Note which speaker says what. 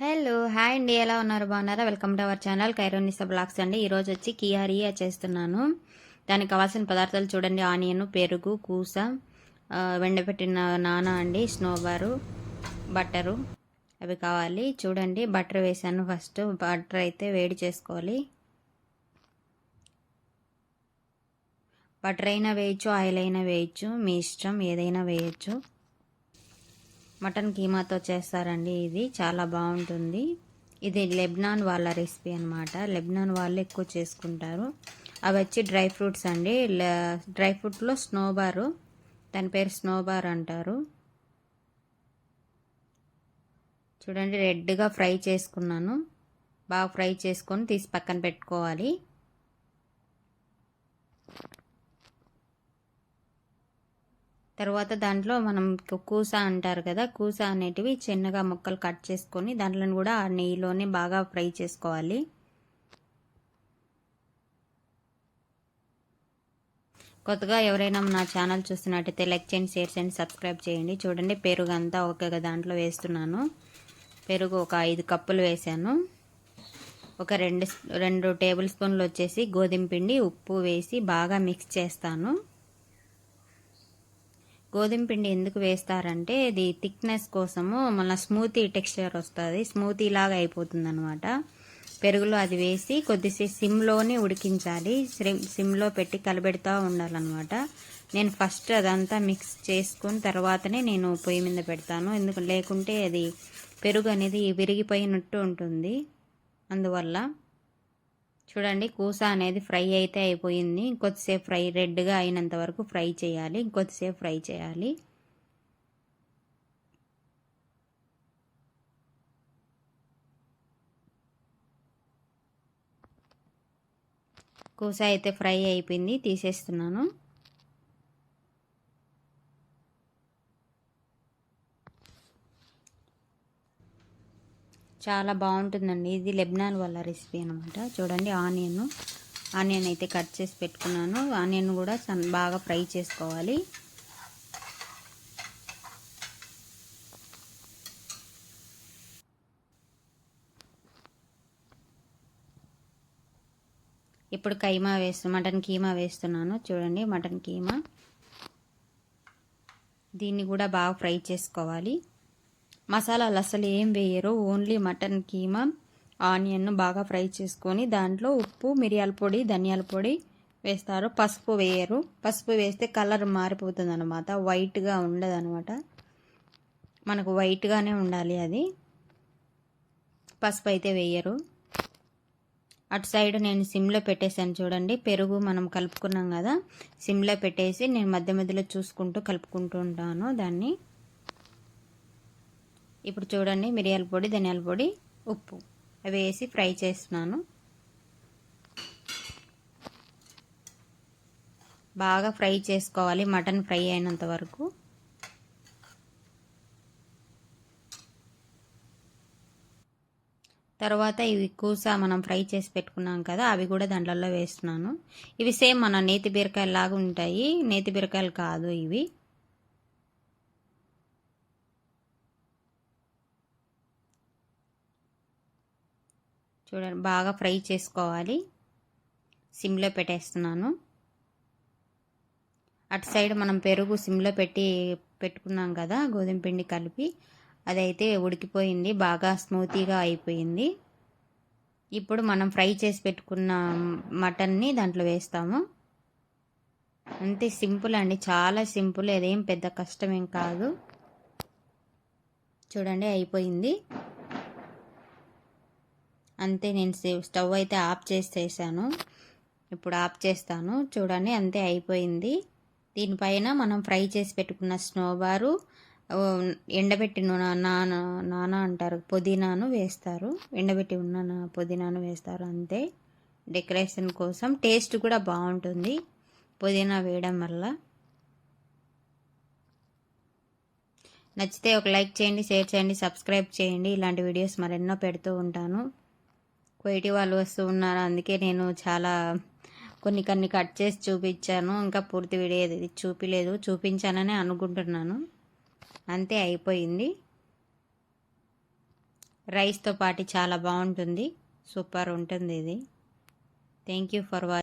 Speaker 1: Hello hi అండి. ఎలా ఉన్నారు? బాగున్నారా? వెల్కమ్ టు అవర్ ఛానల్ కైరోనిస బ్లాగ్స్ అండి. ఈరోజు వచ్చి కియారియా చేస్తున్నాను. దానికి కావాల్సిన పదార్థాలు చూడండి. ఆనియన్ పెరుగు కూస వెండబెట్టిన నానా అండి స్నోబారు బట్టరు అవి కావాలి. చూడండి బటర్ వేసాను ఫస్ట్. బటర్ అయితే వేడి చేసుకోవాలి. బటర్ అయినా వేయచ్చు ఆయిల్ అయినా వేయచ్చు మీ ఇష్టం ఏదైనా వేయచ్చు. మటన్ కీమాతో చేస్తారండి ఇది. చాలా బాగుంటుంది. ఇది లెబ్నాన్ వాళ్ళ రెసిపీ అనమాట లెబ్నాన్ వాళ్ళు ఎక్కువ చేసుకుంటారు. అవి వచ్చి డ్రై ఫ్రూట్స్ అండి. డ్రై ఫ్రూట్లో స్నోబారు. దాని పేరు స్నోబార్ అంటారు. చూడండి రెడ్గా ఫ్రై చేసుకున్నాను. బాగా ఫ్రై చేసుకొని తీసి పక్కన పెట్టుకోవాలి. తర్వాత దాంట్లో మనం కూస అంటారు కదా కూస అనేటివి చిన్నగా ముక్కలు కట్ చేసుకొని దాంట్లో కూడా ఆ నెయ్యిలోనే బాగా ఫ్రై చేసుకోవాలి. కొత్తగా ఎవరైనా నా ఛానల్ చూస్తున్నట్టయితే లైక్ చేయండి షేర్ చేయండి సబ్స్క్రైబ్ చేయండి. చూడండి పెరుగు అంతా ఒక దాంట్లో వేస్తున్నాను. పెరుగు ఒక ఐదు కప్పులు వేసాను ఒక రెండు రెండు టేబుల్ స్పూన్లు వచ్చేసి గోధుమ పిండి ఉప్పు వేసి బాగా మిక్స్ చేస్తాను. గోధుమ పిండి ఎందుకు వేస్తారంటే ఇది థిక్నెస్ కోసము మళ్ళీ స్మూతీ టెక్స్చర్ వస్తుంది స్మూతీ లాగా అయిపోతుంది అనమాట పెరుగులో అది వేసి కొద్దిసేపు సిమ్లోనే ఉడికించాలి సిమ్లో పెట్టి కలబెడుతూ ఉండాలన్నమాట. నేను ఫస్ట్ అదంతా మిక్స్ చేసుకుని తర్వాతనే నేను పొయ్యి మీద పెడతాను. ఎందుకు లేకుంటే అది పెరుగు అనేది విరిగిపోయినట్టు ఉంటుంది. అందువల్ల చూడండి కూస అనేది ఫ్రై అయితే అయిపోయింది. ఇంకొద్దిసేపు ఫ్రై రెడ్గా అయినంత వరకు ఫ్రై చేయాలి. ఇంకొద్దిసేపు ఫ్రై చేయాలి. కూస అయితే ఫ్రై అయిపోయింది తీసేస్తున్నాను. చాలా బాగుంటుందండి. ఇది లెబ్నాన్ వాళ్ళ రెసిపీ అనమాట చూడండి ఆనియన్. ఆనియన్ అయితే కట్ చేసి పెట్టుకున్నాను. ఆనియన్ కూడా సన్ బాగా ఫ్రై చేసుకోవాలి. ఇప్పుడు కైమా వేస్తు మటన్ కీమా వేస్తున్నాను. చూడండి మటన్ కీమా. దీన్ని కూడా బాగా ఫ్రై చేసుకోవాలి. మసాలాలు అసలు ఏం వేయరు. ఓన్లీ మటన్ కీమా ఆనియన్ బాగా ఫ్రై చేసుకొని దాంట్లో ఉప్పు మిరియాల పొడి ధనియాల పొడి వేస్తారు. పసుపు వేయరు. పసుపు వేస్తే కలర్ మారిపోతుంది అనమాట వైట్గా ఉండదు అనమాట మనకు వైట్గానే ఉండాలి అది. పసుపు అయితే వేయరు. అటు సైడ్ నేను సిమ్లో పెట్టేశాను చూడండి. పెరుగు మనం కలుపుకున్నాం కదా. సిమ్లో పెట్టేసి నేను మధ్య మధ్యలో చూసుకుంటూ కలుపుకుంటూ ఉంటాను దాన్ని. ఇప్పుడు చూడండి మిరియాల పొడి ధనియాల పొడి ఉప్పు. అవి వేసి ఫ్రై చేస్తున్నాను. బాగా ఫ్రై చేసుకోవాలి మటన్ ఫ్రై అయినంత వరకు. తర్వాత ఇవి కూస మనం ఫ్రై చేసి పెట్టుకున్నాం కదా అవి కూడా దాంట్లో వేస్తున్నాను. ఇవి సేమ్ మన నేతి బీరకాయలు లాగా ఉంటాయి. నేతి బీరకాయలు కాదు ఇవి. చూడండి బాగా ఫ్రై చేసుకోవాలి. సిమ్లో పెట్టేస్తున్నాను. అటు సైడ్ మనం పెరుగు సిమ్లో పెట్టి పెట్టుకున్నాం కదా గోధుమ పిండి కలిపి. అదైతే ఉడికిపోయింది బాగా స్మూతీగా అయిపోయింది. ఇప్పుడు మనం ఫ్రై చేసి పెట్టుకున్న మటన్ని దాంట్లో వేస్తాము. అంతే సింపుల్ అండి చాలా సింపుల్ అదేం పెద్ద కష్టమేం కాదు. చూడండి అయిపోయింది. అంతే నేను స్టవ్ అయితే ఆఫ్ చేసేసాను. ఇప్పుడు ఆఫ్ చేస్తాను. చూడండి అంతే అయిపోయింది. దీనిపైన మనం ఫ్రై చేసి పెట్టుకున్న స్నోబారు ఎండబెట్టి ఎండబెట్టిన నా- నాన నాన అంటారు పుదీనాను వేస్తారు. ఎండబెట్టి ఉన్న నా- పుదీనాను వేస్తారు అంతే. డెకరేషన్ కోసం టేస్ట్ కూడా బాగుంటుంది పుదీనా వేయడం వల్ల. నచ్చితే ఒక లైక్ చేయండి షేర్ చేయండి సబ్స్క్రైబ్ చేయండి. ఇలాంటి వీడియోస్ మరెన్నో పెడుతూ ఉంటాను. కోయిటి వాళ్ళు వస్తూ ఉన్నారు. అందుకే నేను చాలా కొన్ని కొన్ని కట్ చేసి చూపించాను. ఇంకా పూర్తి వీడియో చూపిలేదు. చూపించానని అనుకుంటున్నాను. అంతే అయిపోయింది. రైస్తో పాటు చాలా బాగుంటుంది. సూపర్ ఉంటుంది ఇది. Thank you for watch